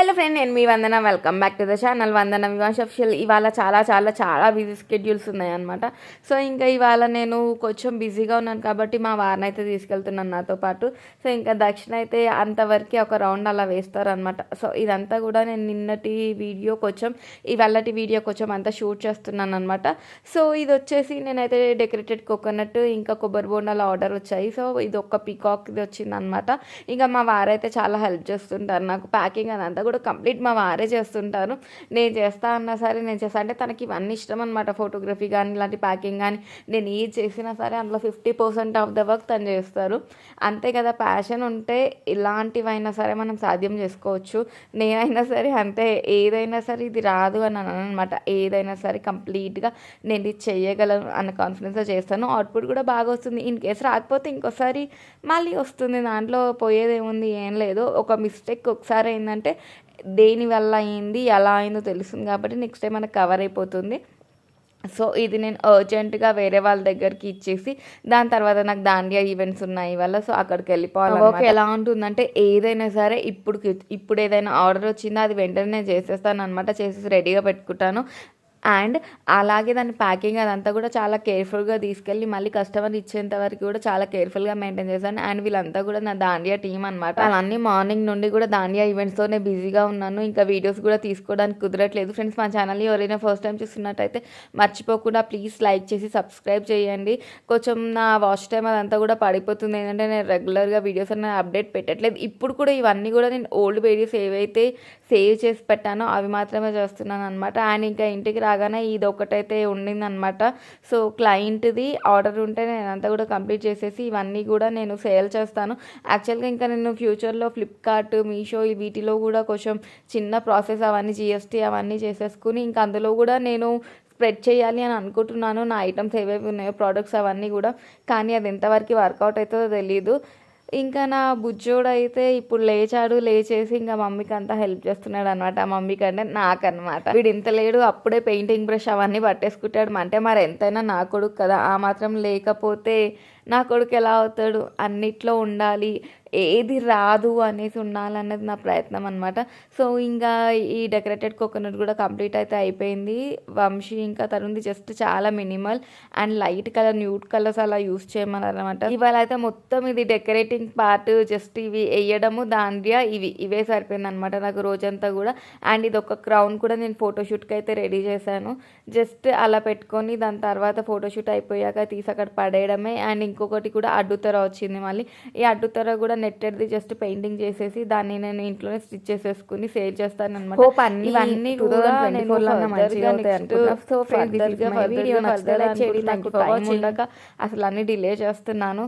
Hello friend నేను మీ Vandana. Welcome back to the channel Vandana Vivash official ఇవాళ చాలా చాలా చాలా బిజీ స్కెడ్యూల్స్ ఉన్నాయన్నమాట. సో ఇంకా ఇవాళ నేను కొంచెం బిజీగా ఉన్నాను కాబట్టి మా వారిని అయితే తీసుకెళ్తున్నాను నాతో పాటు. సో ఇంకా దక్షిణ అయితే అంతవరకు ఒక రౌండ్ అలా వేస్తారు అనమాట సో ఇదంతా కూడా నేను నిన్నటి వీడియో కొంచెం ఇవాళటి వీడియో కొంచెం అంతా షూట్ చేస్తున్నాను అనమాట సో ఇది వచ్చేసి నేనైతే డెకరేటెడ్ కోకోనట్ ఇంకా కొబ్బరి బోండాల ఆర్డర్ వచ్చాయి. సో ఇది ఒక పికాక్ ఇది వచ్చింది అనమాట ఇంకా మా వారైతే చాలా హెల్ప్ చేస్తుంటారు. నాకు ప్యాకింగ్ అదంతా కూడా కంప్లీట్ మా వారే చేస్తుంటారు. నేను చేస్తా అన్నా సరే నేను చేస్తా. అంటే తనకి ఇవన్నీ ఇష్టం అనమాట ఫోటోగ్రఫీ కానీ ఇలాంటి ప్యాకింగ్ కానీ నేను ఏది చేసినా సరే అందులో fifty percent of the work తను చేస్తారు. అంతే కదా ప్యాషన్ ఉంటే ఇలాంటివైనా సరే మనం సాధ్యం చేసుకోవచ్చు. నేనైనా సరే అంతే. ఏదైనా సరే ఇది రాదు అని అన్నాను అనమాట ఏదైనా సరే కంప్లీట్గా నేను ఇది చేయగలను అన్న కాన్ఫిడెన్స్తో చేస్తాను. అవుట్పుట్ కూడా బాగా వస్తుంది. ఇన్ కేసు రాకపోతే ఇంకోసారి మళ్ళీ వస్తుంది. దాంట్లో పోయేది ఏముంది ఏం లేదు. ఒక మిస్టేక్ ఒకసారి ఏంటంటే దేని వల్ల అయింది ఎలా అయిందో తెలుస్తుంది కాబట్టి నెక్స్ట్ టైం మనకు కవర్ అయిపోతుంది. సో ఇది నేను అర్జెంటుగా వేరే వాళ్ళ దగ్గరికి ఇచ్చేసి దాని తర్వాత నాకు దాండియా ఈవెంట్స్ ఉన్నాయి వల్ల సో అక్కడికి వెళ్ళిపోవాలి ఓకే ఎలా ఉంటుందంటే ఏదైనా సరే ఇప్పుడు ఇప్పుడు ఏదైనా ఆర్డర్ వచ్చిందో అది వెంటనే చేసేస్తాను అనమాట చేసేసి రెడీగా పెట్టుకుంటాను. అండ్ అలాగే దాని ప్యాకింగ్ అదంతా కూడా చాలా కేర్ఫుల్గా తీసుకెళ్ళి మళ్ళీ కస్టమర్ ఇచ్చేంత వరకు కూడా చాలా కేర్ఫుల్గా మెయింటైన్ చేశాను. అండ్ వీళ్ళంతా కూడా నా దాండియా టీం అనమాట వాళ్ళన్నీ మార్నింగ్ నుండి కూడా దాండియా ఈవెంట్స్తోనే బిజీగా ఉన్నాను. ఇంకా వీడియోస్ కూడా తీసుకోవడానికి కుదరట్లేదు. ఫ్రెండ్స్ మా ఛానల్ని ఎవరైనా ఫస్ట్ టైం చూస్తున్నట్టయితే మర్చిపోకుండా ప్లీజ్ లైక్ చేసి సబ్స్క్రైబ్ చేయండి. కొంచెం నా వాచ్ టైం అదంతా కూడా పడిపోతుంది. ఏంటంటే నేను రెగ్యులర్గా వీడియోస్ అన్న అప్డేట్ పెట్టట్లేదు. ఇప్పుడు కూడా ఇవన్నీ కూడా నేను ఓల్డ్ వీడియోస్ ఏవైతే సేవ్ చేసి పెట్టానో అవి మాత్రమే చేస్తున్నాను అనమాట అండ్ ఇంకా ఇంటికి రాగానే ఇది ఒకటైతే ఉండిందనమాట సో క్లయింట్ది ఆర్డర్ ఉంటే నేను అంతా కూడా కంప్లీట్ చేసేసి ఇవన్నీ కూడా నేను సేల్ చేస్తాను. యాక్చువల్గా ఇంకా నేను ఫ్యూచర్లో ఫ్లిప్కార్ట్ మీషో వీటిలో కూడా కొంచెం చిన్న ప్రాసెస్ అవన్నీ జిఎస్టీ అవన్నీ చేసేసుకుని ఇంకా అందులో కూడా నేను స్ప్రెడ్ చేయాలి అని అనుకుంటున్నాను. నా ఐటమ్స్ ఏవేవి ఉన్నాయో ప్రోడక్ట్స్ అవన్నీ కూడా. కానీ అది ఎంతవరకు వర్కౌట్ అవుతుందో తెలియదు ఇంకా నా బుజ్జోడు అయితే ఇప్పుడు లేచాడు లేచేసి ఇంకా మమ్మీకి అంతా హెల్ప్ చేస్తున్నాడు అనమాట మమ్మీకి అంటే నాకనమాట వీడు ఇంత లేడు అప్పుడే పెయింటింగ్ బ్రష్ అవన్నీ పట్టేసుకుంటాడు. అంటే మరి ఎంతైనా నా కొడుకు కదా. ఆ మాత్రం లేకపోతే నా కొడుకు ఎలా అవుతాడు? అన్నిట్లో ఉండాలి. ఏది రాదు అనేసి ఉండాలన్నది నా ప్రయత్నం అనమాట సో ఇంకా ఈ డెకరేటెడ్ కోకోనట్ కూడా కంప్లీట్ అయితే అయిపోయింది. వంశీ ఇంకా తరుంది జస్ట్ చాలా minimal and light colour nude colours అలా యూస్ చేయమన్నారనమాట ఇవాళ అయితే మొత్తం ఇది డెకరేటింగ్ పార్ట్ జస్ట్ ఇవి వేయడము దాండియా ఇవి ఇవే సరిపోయింది అనమాట నాకు రోజంతా కూడా. అండ్ ఇది ఒక క్రౌన్ కూడా నేను ఫోటోషూట్కి అయితే రెడీ చేశాను. జస్ట్ అలా పెట్టుకొని దాని తర్వాత ఫోటోషూట్ అయిపోయాక తీసి అక్కడ పడేయడమే. అండ్ ఇంకొకటి కూడా అడ్డుతెర వచ్చింది మళ్ళీ. ఈ అడ్డుతెర కూడా నెట్టెడ్ది జస్ట్ పెయింటింగ్ చేసేసి దాన్ని నేను ఇంట్లోనే స్టిచ్ చేసేసుకుని సేల్ చేస్తాను అనమాట అన్ని ఇవన్నీ కూడా నేను 2024 లోనే మంచిగా అవుతాయి అనుకుంటున్నా. So for watching. ఉండక అసలు అన్ని డిలే చేస్తున్నాను